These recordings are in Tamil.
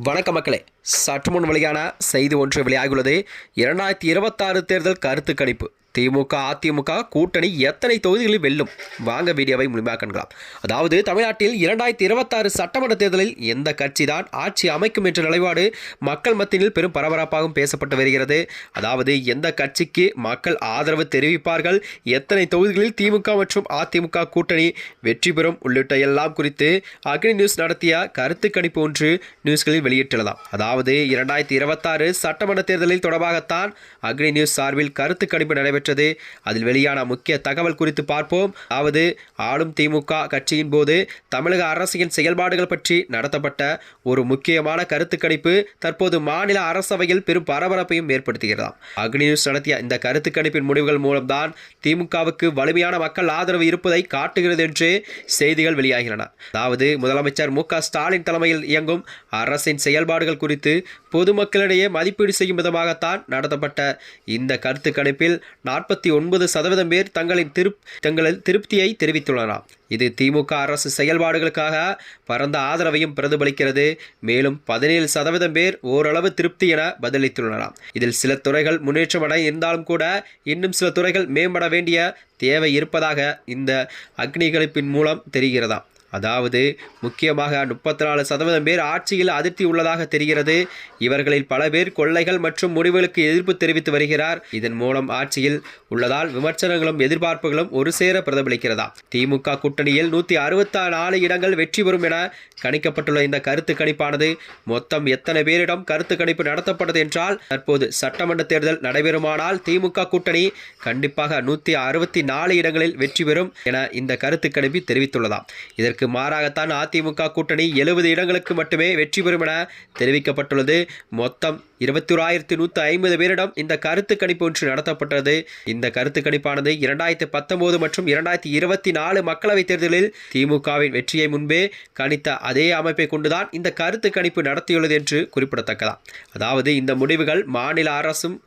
வணக்க மக்களே. சற்று முன் வெளியான செய்தி ஒன்று வெளியாகியுள்ளது. இரண்டாயிரத்தி இருபத்தாறு தேர்தல் கருத்து கணிப்பு. திமுக அதிமுக கூட்டணி எத்தனை தொகுதிகளில் வெல்லும்? வாங்க வீடியோவை முழுமையாக காண்கலாம். அதாவது தமிழ்நாட்டில் இரண்டாயிரத்தி இருபத்தாறு சட்டமன்ற தேர்தலில் எந்த கட்சி தான் ஆட்சி அமைக்கும் என்ற நிலைப்பாடு மக்கள் மத்தியில் பெரும் பரபரப்பாகவும் பேசப்பட்டு வருகிறது. அதாவது எந்த கட்சிக்கு மக்கள் ஆதரவு தெரிவிப்பார்கள்? எத்தனை தொகுதிகளில் திமுக மற்றும் அதிமுக கூட்டணி வெற்றி பெறும்? உள்ளிட்ட எல்லாம் குறித்து அக்னி நியூஸ் நடத்திய கருத்து கணிப்பு ஒன்று நியூஸ்களில் வெளியிட்டுள்ளதாம். அதாவது இரண்டாயிரத்தி இருபத்தாறு சட்டமன்ற தேர்தலில் தொடர்பாகத்தான் அக்னி நியூஸ் சார்பில் கருத்து கணிப்பு நடைபெற்றது அதில் வெளியான முக்கிய தகவல் குறித்து பார்ப்போம். அதாவது ஆளும் திமுக கட்சியின் போது தமிழக அரசின் செயல்பாடுகள் பற்றி நடத்தப்பட்ட ஒரு முக்கியமான கருத்து கணிப்பு தற்போது மாநில அரசவையில் பெரும் பரபரப்பையும் ஏற்படுத்துகிறதாம். அக்னி நியூஸ் நடத்திய இந்த கருத்து கணிப்பின் முடிவுகள் மூலம்தான் திமுகவுக்கு வலிமையான மக்கள் ஆதரவு இருப்பதை காட்டுகிறது என்று செய்திகள் வெளியாகின்றன. அதாவது முதலமைச்சர் மு ஸ்டாலின் தலைமையில் இயங்கும் அரசின் செயல்பாடுகள் குறித்து பொதுமக்களிடையே மதிப்பீடு செய்யும் விதமாகத்தான் நடத்தப்பட்ட இந்த கருத்து கணிப்பில் நாற்பத்தி ஒன்பது சதவீதம் பேர் தங்களின் திருப் தங்களின் திருப்தியை தெரிவித்துள்ளனர். இது திமுக அரசு செயல்பாடுகளுக்காக பரந்த ஆதரவையும் பிரதிபலிக்கிறது. மேலும் பதினேழு சதவீதம் பேர் ஓரளவு திருப்தி என பதிலளித்துள்ளனர். இதில் சில துறைகள் முன்னேற்றமடை இருந்தாலும் கூட இன்னும் சில துறைகள் மேம்பட வேண்டிய தேவை இருப்பதாக இந்த அக்னிகளிப்பின் மூலம் தெரிகிறதாம். அதாவது முக்கியமாக முப்பத்தி நாலு சதவீதம் பேர் ஆட்சியில் அதிருப்தி உள்ளதாக தெரிகிறது. இவர்களில் பல பேர் கொள்ளைகள் மற்றும் முடிவுகளுக்கு எதிர்ப்பு தெரிவித்து வருகிறார். இதன் மூலம் ஆட்சியில் உள்ளதால் விமர்சனங்களும் எதிர்பார்ப்புகளும் ஒரு சேர பிரதிபலிக்கிறதா திமுக கூட்டணியில் நூற்றி அறுபத்தி நாலு இடங்கள் வெற்றி பெறும் என கணிக்கப்பட்டுள்ள இந்த கருத்து கணிப்பானது மொத்தம் எத்தனை பேரிடம் கருத்து கணிப்பு நடத்தப்பட்டது என்றால் தற்போது சட்டமன்ற தேர்தல் நடைபெறுமானால் திமுக கூட்டணி கண்டிப்பாக நூற்றி அறுபத்தி நாலு இடங்களில் வெற்றி பெறும் என இந்த கருத்து கணிப்பு தெரிவித்துள்ளதாம். இதற்கு மாறாகத்தான் அதிமுக கூட்டணி எழுபது இடங்களுக்கு மட்டுமே வெற்றி பெறும் என தெரிவிக்கப்பட்டுள்ளது. மொத்தம் இருபத்தி ஓராயிரத்தி நூற்றி ஐம்பது பேரிடம் இந்த கருத்து கணிப்பு ஒன்று நடத்தப்பட்டது. இந்த கருத்து கணிப்பானது இரண்டாயிரத்தி பத்தொன்பது மற்றும் இரண்டாயிரத்தி இருபத்தி நாலு மக்களவைத் தேர்தலில் திமுகவின் வெற்றியை முன்பே கணித்த அதே அமைப்பை கொண்டுதான் இந்த கருத்து கணிப்பு நடத்தியுள்ளது என்று குறிப்பிடத்தக்கதா. அதாவது இந்த முடிவுகள் மாநில அரசும்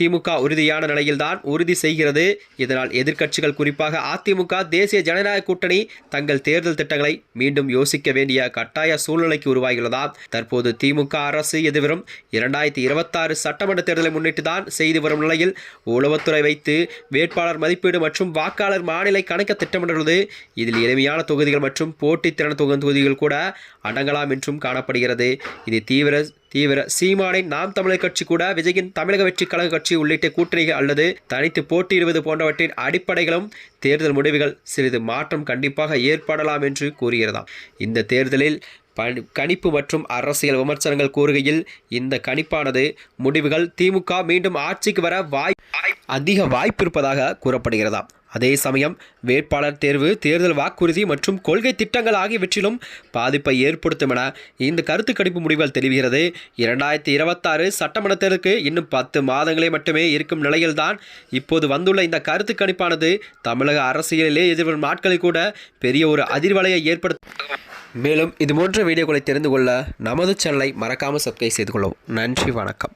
திமுக உறுதியான நிலையில்தான் உறுதி செய்கிறது. இதனால் எதிர்க்கட்சிகள் குறிப்பாக அதிமுக தேசிய ஜனநாயக கூட்டணி தங்கள் தேர்தல் திட்டங்களை மீண்டும் யோசிக்க வேண்டிய கட்டாய சூழ்நிலைக்கு உருவாகியுள்ளதாம். தற்போது திமுக அரசு எதிர்வரும் இரண்டாயிரத்தி இருபத்தாறு சட்டமன்ற தேர்தலை முன்னிட்டு தான் செய்து வரும் நிலையில் உளவுத்துறை வைத்து வேட்பாளர் மதிப்பீடு மற்றும் வாக்காளர் மாநிலை கணக்க திட்டமிட்டுள்ளது இதில் எளிமையான தொகுதிகள் மற்றும் போட்டித்திறன் தொகுதிகள் கூட அடங்கலாம் என்றும் காணப்படுகிறது. இது தீவிர தீவிர சீமானின் நாம் தமிழர் கட்சி கூட விஜயின் தமிழக வெற்றி கழக கட்சி உள்ளிட்ட கூட்டணிகள் அல்லது தனித்து போட்டியிடுவது போன்றவற்றின் அடிப்படைகளும் தேர்தல் முடிவுகள் சிறிது மாற்றம் கண்டிப்பாக ஏற்படலாம் என்று கூறுகிறதாம். இந்த தேர்தலில் பணி கணிப்பு மற்றும் அரசியல் விமர்சனங்கள் கூறுகையில் இந்த கணிப்பானது முடிவுகள் திமுக மீண்டும் ஆட்சிக்கு வர வாய் அதிக வாய்ப்பு இருப்பதாக கூறப்படுகிறதாம். அதே சமயம் வேட்பாளர் தேர்வு தேர்தல் வாக்குறுதி மற்றும் கொள்கை திட்டங்கள் ஆகியவற்றிலும் பாதிப்பை ஏற்படுத்தும் என இந்த கருத்து கணிப்பு முடிவுகள் தெரிவிக்கிறது. இரண்டாயிரத்தி இருபத்தாறு சட்டமன்ற தேர்தலுக்கு இன்னும் பத்து மாதங்களே மட்டுமே இருக்கும் நிலையில்தான் இப்போது வந்துள்ள இந்த கருத்து கணிப்பானது தமிழக அரசியலிலே எதிர்வரும் நாட்களில் கூட பெரிய ஒரு அதிர்வலையை ஏற்படுத்த மேலும் இது போன்ற வீடியோக்களை தெரிந்து கொள்ள நமது சேனலை மறக்காமல் சப்ஸ்கிரைப் செய்து கொள்ளவும். நன்றி வணக்கம்.